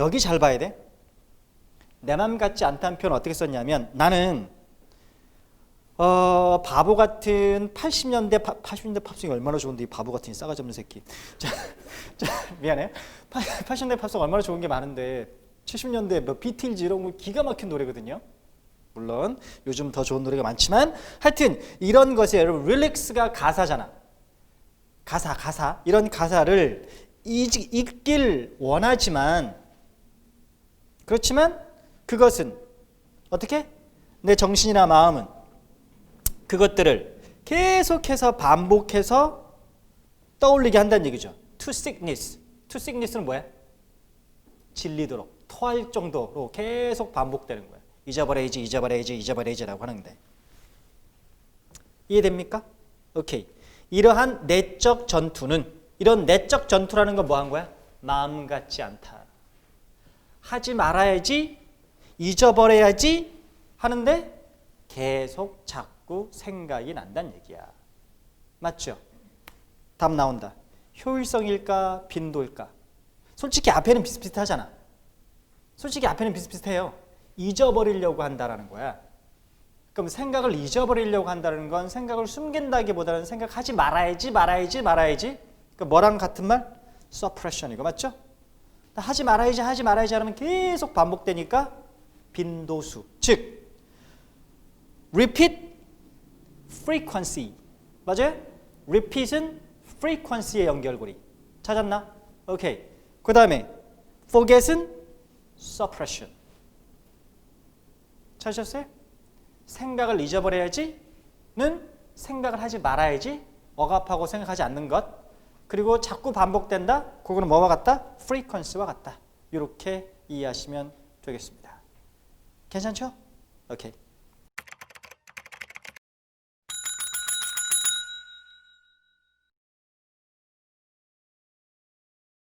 여기 잘 봐야 돼. 내 맘 같지 않다는 표현 어떻게 썼냐면 나는 어 바보 같은 80년대 파, 80년대 팝송이 얼마나 좋은데 이 바보 같은 이 싸가지 없는 새끼. 자, 자 미안해. 80년대 팝송 얼마나 좋은 게 많은데 70년대 뭐 비틀즈 이런 거 기가 막힌 노래거든요. 물론 요즘 더 좋은 노래가 많지만 하여튼 이런 것이 여러분 릴렉스가 가사잖아. 가사 가사 이런 가사를 읽- 읽길 원하지만 그렇지만 그것은 어떻게 내 정신이나 마음은 그것들을 계속해서 반복해서 떠올리게 한다는 얘기죠. To sickness. To sickness는 뭐야? 질리도록 토할 정도로 계속 반복되는 거야. 잊어버려야지, 잊어버려야지, 잊어버려야지라고 하는데 이해됩니까? 오케이. 이러한 내적 전투는 이런 내적 전투라는 건 뭐 한 거야? 마음 같지 않다. 하지 말아야지, 잊어버려야지 하는데 계속 자꾸 생각이 난다는 얘기야. 맞죠? 답 나온다. 효율성일까, 빈도일까? 솔직히 앞에는 비슷비슷하잖아. 솔직히 앞에는 비슷비슷해요. 잊어버리려고 한다라는 거야. 그럼 생각을 잊어버리려고 한다는 건 생각을 숨긴다기보다는 생각하지 말아야지, 말아야지, 말아야지. 그 뭐랑 같은 말? suppression이고 맞죠? 하지 말아야지, 하지 말아야지 하면 계속 반복되니까 빈도수. 즉, repeat frequency. 맞아요? repeat은 frequency의 연결고리. 찾았나? 오케이. 그 다음에 forget은 suppression. 찾으셨어요? 생각을 잊어버려야지는 생각을 하지 말아야지 억압하고 생각하지 않는 것 그리고 자꾸 반복된다 그거는 뭐와 같다? frequency와 같다 이렇게 이해하시면 되겠습니다 괜찮죠? 오케이